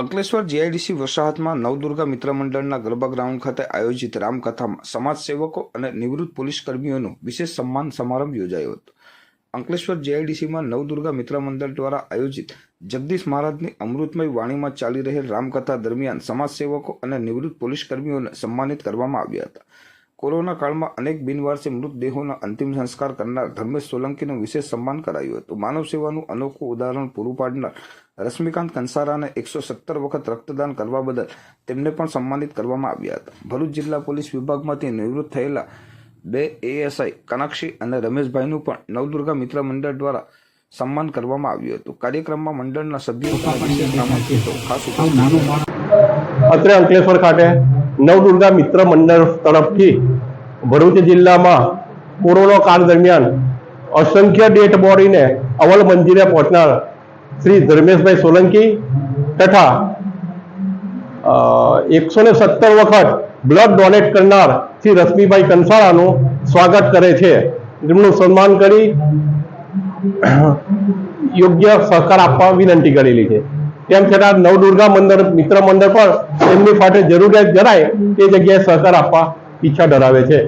Ankleshwar GIDC વસાહતમાં Navdurga મિત્ર મંડળના garba ground ખાતે આયોજિત રામકથામાં સમાજસેવકો અને નિવૃત્ત પોલીસ કર્મીઓનો વિશેષ સન્માન સમારંભ યોજાયો હતો. અંકલેશ્વર જીઆઈડીસીમાં નવદુર્ગા મિત્ર મંડળ દ્વારા આયોજિત જગદીશ મહારાજની અમૃતમય વાણીમાં ચાલી રહેલ રામકથા દરમિયાન સમાજસેવકો અને નિવૃત્ત પોલીસ કર્મીઓને સન્માનિત કરવામાં આવ્યા હતા. કોરોના કાળમાં અનેક બિનવારસે મૃતદેહોના અંતિમ સંસ્કાર કરનાર ધર્મેશ સોલંકીનું વિશેષ સન્માન કરાયું હતું. માનવ સેવાનું અનોખું ઉદાહરણ પૂરું પાડનાર રશ્મિકાંત કંસારાને એકસો સત્તર વખત રક્તદાન કરવા બદલ તેમને પણ સન્માનિત કરવામાં આવ્યા હતા. ભરૂચ જિલ્લા પોલીસ વિભાગમાંથી નિવૃત્ત થયેલા બે એએસઆઈ કનાક્ષી અને રમેશભાઈનું પણ નવદુર્ગા મિત્ર મંડળ દ્વારા સન્માન કરવામાં આવ્યું હતું. કાર્યક્રમમાં મંડળના સભ્યો ખાસ અત્રે અંકલેશ્વર ખાતે નવદુર્ગા મિત્ર મંડળ તરફથી ભરૂચ જિલ્લામાં કોરોના કાળ દરમિયાન અસંખ્ય ડેટ બોડીને અવલ મંદિરે પહોંચનાર શ્રી ધર્મેશભાઈ સોલંકી તથા એકસો ને સત્તર વખત બ્લડ ડોનેટ કરનાર શ્રી રશ્મિભાઈ કંસાળાનું સ્વાગત કરે છે. જેમનું સન્માન કરી, યોગ્ય સહકાર આપવા વિનંતી કરેલી છે. તેમ છતાં નવદુર્ગા મંદિર, મિત્ર મંડળ પણ એમની માટે જરૂરિયાત જણાય તે જગ્યાએ સહકાર આપવા ઈચ્છા ધરાવે છે.